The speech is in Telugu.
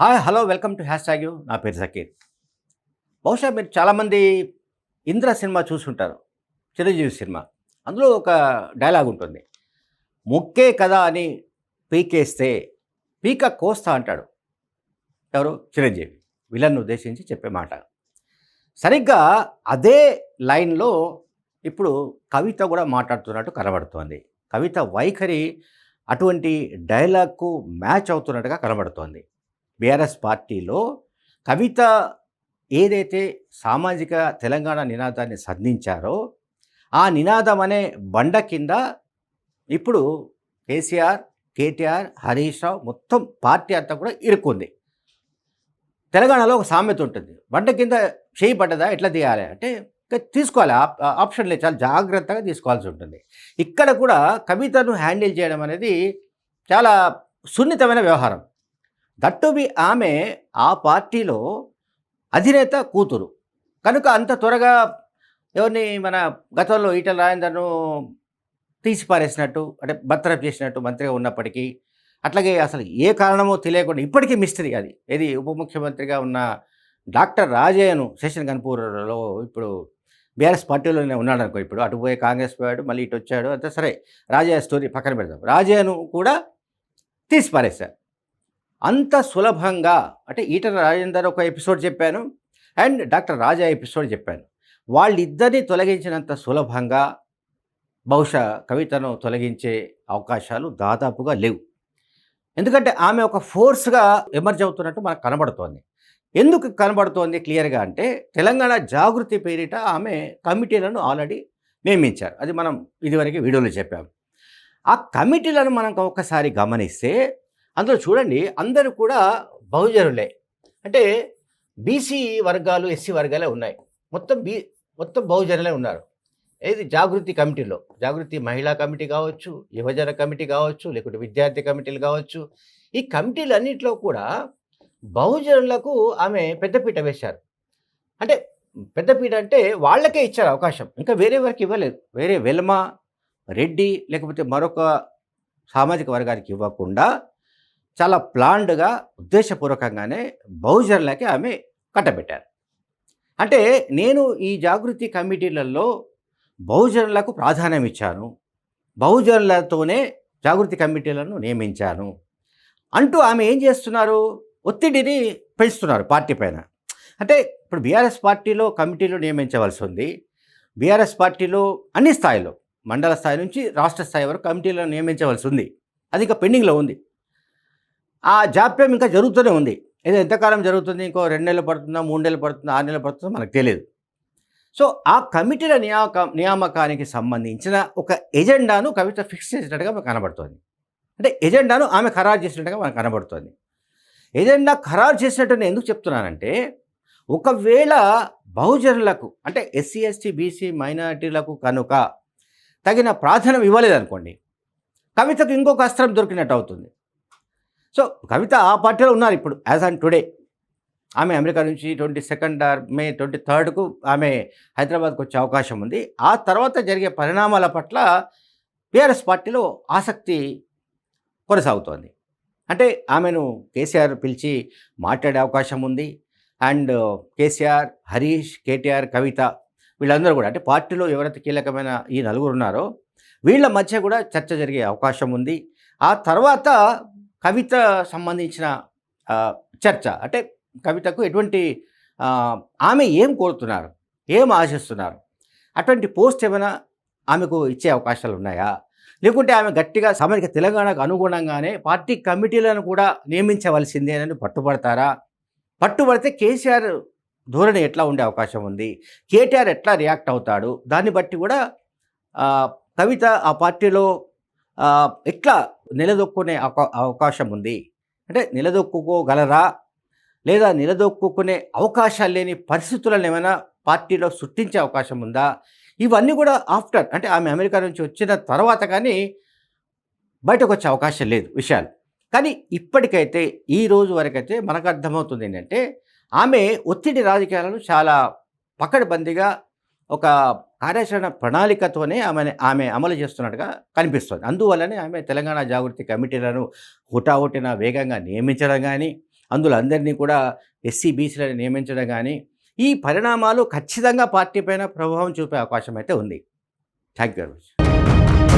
Hi hello welcome to hash tag you. నా పేరు సకీర్ బహుశా మీరు చాలామంది ఇంద్ర సినిమా చూసుంటారు చిరంజీవి సినిమా. అందులో ఒక డైలాగ్ ఉంటుంది ముక్కే కదా అని పీకేస్తే పీక కోస్తా అంటాడు. ఎవరు? చిరంజీవి. విలన్ను ఉద్దేశించి చెప్పే మాట. సరిగ్గా అదే లైన్లో ఇప్పుడు కవిత కూడా మాట్లాడుతున్నట్టు కనబడుతోంది. కవిత వైఖరి అటువంటి డైలాగ్కు మ్యాచ్ అవుతున్నట్టుగా కనబడుతోంది. బీఆర్ఎస్ పార్టీలో కవిత ఏదైతే సామాజిక తెలంగాణ నినాదాన్ని సంధించారో ఆ నినాదం అనే బండ కింద ఇప్పుడు కేసీఆర్ కేటీఆర్ హరీష్ రావు మొత్తం పార్టీ అంతా కూడా ఇరుక్కుంది. తెలంగాణలో ఒక సామెత ఉంటుంది. బండ కింద చేయి పడ్డదా? ఎట్లా తీయాలి? అంటే తీసుకోవాలి. ఆప్షన్లే ఆప్షన్ లేదు చాలా జాగ్రత్తగా తీసుకోవాల్సి ఉంటుంది. ఇక్కడ కూడా కవితను హ్యాండిల్ చేయడం అనేది చాలా సున్నితమైన వ్యవహారం. దట్టుబి ఆమె ఆ పార్టీలో అధినేత కూతురు. కనుక అంత త్వరగా ఎవరిని మన గతంలో ఈటల రాజేందర్ను తీసి పారేసినట్టు అంటే బర్తరఫ్ చేసినట్టు మంత్రిగా ఉన్నప్పటికీ అట్లాగే అసలు ఏ కారణమో తెలియకుండా ఇప్పటికీ మిస్టరీ అది. ఏది ఉప ముఖ్యమంత్రిగా ఉన్న డాక్టర్ రాజయ్యను శశిన్ కన్పూర్లో ఇప్పుడు బీఆర్ఎస్ పార్టీలోనే ఉన్నాడు అనుకో ఇప్పుడు. అటు పోయి కాంగ్రెస్ పోయాడు మళ్ళీ ఇటు వచ్చాడు అంతే సరే. రాజయ్య స్టోరీ పక్కన పెడదాం. రాజయ్యను కూడా తీసి పారేశారు అంత సులభంగా అంటే ఈటల రాజేందర్ ఒక ఎపిసోడ్ చెప్పాను అండ్ డాక్టర్ రాజా ఎపిసోడ్ చెప్పాను. వాళ్ళిద్దరిని తొలగించినంత సులభంగా బహుశా కవితను తొలగించే అవకాశాలు దాదాపుగా లేవు. ఎందుకంటే ఆమె ఒక ఫోర్స్గా ఎమర్జ్ అవుతున్నట్టు మనకు కనబడుతోంది. ఎందుకు కనబడుతోంది క్లియర్గా అంటే తెలంగాణ జాగృతి పేరిట ఆమె కమిటీలను ఆల్రెడీ నియమించారు. అది మనం ఇదివరకు వీడియోలో చెప్పాము. ఆ కమిటీలను మనం ఒక్కసారి గమనిస్తే అందులో చూడండి అందరూ కూడా బహుజనులే. అంటే బీసీ వర్గాలు ఎస్సీ వర్గాలే ఉన్నాయి. మొత్తం బీ మొత్తం బహుజనులే ఉన్నారు. ఏది? జాగృతి కమిటీలో. జాగృతి మహిళా కమిటీ కావచ్చు యువజన కమిటీ కావచ్చు లేకుంటే విద్యార్థి కమిటీలు కావచ్చు. ఈ కమిటీలన్నింటిలో కూడా బహుజనులకు ఆమె పెద్దపీట వేశారు. అంటే పెద్దపీట అంటే వాళ్ళకే ఇచ్చారు అవకాశం. ఇంకా వేరే వారికి ఇవ్వలేదు. వేరే వెల్మ రెడ్డి లేకపోతే మరొక సామాజిక వర్గానికి ఇవ్వకుండా చాలా ప్లాండ్గా ఉద్దేశపూర్వకంగానే బౌజర్లకి ఆమె కట్టబెట్టారు. అంటే నేను ఈ జాగృతి కమిటీలలో బహుజనులకు ప్రాధాన్యం ఇచ్చాను. బహుజనులతోనే జాగృతి కమిటీలను నియమించాను. అంటూ ఆమె ఏం చేస్తున్నారు? ఒత్తిడిని పెంచుతున్నారు పార్టీ పైన. అంటే ఇప్పుడు బీఆర్ఎస్ పార్టీలో కమిటీలు నియమించవలసి ఉంది. బీఆర్ఎస్ పార్టీలో అన్ని స్థాయిలో మండల స్థాయి నుంచి రాష్ట్ర స్థాయి వరకు కమిటీలను నియమించవలసి ఉంది. అది ఇంకా పెండింగ్లో ఉంది. ఆ జాప్యం ఇంకా జరుగుతూనే ఉంది. ఇది ఎంతకాలం జరుగుతుంది? ఇంకో రెండు నెలలు పడుతుందా? మూడు నెలలు పడుతుందా? ఆరు నెలలు పడుతుందో? మనకు తెలియదు. సో ఆ కమిటీల నియామక నియామకానికి సంబంధించిన ఒక ఎజెండాను కవిత ఫిక్స్ చేసినట్టుగా మనకు కనబడుతోంది. అంటే ఎజెండాను ఆమె ఖరారు చేసినట్టుగా మనకు కనబడుతోంది. ఎజెండా ఖరారు చేసినట్టు నేను ఎందుకు చెప్తున్నానంటే ఒకవేళ బహుజనులకు అంటే ఎస్సీ ఎస్టీ బీసీ మైనారిటీలకు కనుక తగిన ప్రాధాన్యం ఇవ్వలేదనుకోండి కవితకు ఇంకొక అస్త్రం దొరికినట్టు అవుతుంది. సో కవిత ఆ పార్టీలో ఉన్నారు ఇప్పుడు యాజ్ ఆన్ టుడే. ఆమె అమెరికా నుంచి ట్వంటీ సెకండ్ మే ట్వంటీ థర్డ్కు ఆమె హైదరాబాద్కు వచ్చే అవకాశం ఉంది. ఆ తర్వాత జరిగే పరిణామాల పట్ల బీఆర్ఎస్ పార్టీలో ఆసక్తి కొనసాగుతోంది. అంటే ఆమెను కేసీఆర్ పిలిచి మాట్లాడే అవకాశం ఉంది. అండ్ కేసీఆర్ హరీష్ కేటీఆర్ కవిత వీళ్ళందరూ కూడా అంటే పార్టీలో ఎవరైతే కీలకమైన ఈ నలుగురు ఉన్నారో వీళ్ళ మధ్య కూడా చర్చ జరిగే అవకాశం ఉంది. ఆ తర్వాత కవిత సంబంధించిన చర్చ. అంటే కవితకు ఎటువంటి ఆమె ఏం కోరుతున్నారు? ఏం ఆశిస్తున్నారు? అటువంటి పోస్ట్ ఏమైనా ఆమెకు ఇచ్చే అవకాశాలు ఉన్నాయా? లేకుంటే ఆమె గట్టిగా సమరిక తెలంగాణకు అనుగుణంగానే పార్టీ కమిటీలను కూడా నియమించవలసిందే అని పట్టుబడతారా? పట్టుబడితే కేసీఆర్ ధోరణి ఎట్లా ఉండే అవకాశం ఉంది? కేటీఆర్ ఎట్లా రియాక్ట్ అవుతాడు? దాన్ని బట్టి కూడా కవిత ఆ పార్టీలో ఎట్లా నిలదొక్కునే అవకా- అవకాశం ఉంది అంటే నిలదొక్కుకోగలరా? లేదా నిలదొక్కునే అవకాశాలు లేని పరిస్థితులను ఏమైనా పార్టీలో సృష్టించే అవకాశం ఉందా ఇవన్నీ కూడా ఆఫ్టర్ అంటే ఆమె అమెరికా నుంచి వచ్చిన తర్వాత కానీ బయటకు వచ్చే అవకాశం లేదు విషయాలు. కానీ ఇప్పటికైతే ఈ రోజు వరకైతే మనకు అర్థమవుతుంది ఏంటంటే ఆమె ఒత్తిడి రాజకీయాలను చాలా పకడ్బందీగా ఒక కార్యాచరణ ప్రణాళికతోనే ఆమె ఆమె అమలు చేస్తున్నట్టుగా కనిపిస్తుంది. అందువల్లనే ఆమె తెలంగాణ జాగృతి కమిటీలను హుటాహుటిన వేగంగా నియమించడం కానీ అందులో అందరినీ కూడా ఎస్సీ బీసీలను నియమించడం కానీ ఈ పరిణామాలు ఖచ్చితంగా పార్టీ పైన ప్రభావం చూపే అవకాశం అయితే ఉంది. Thank you very much.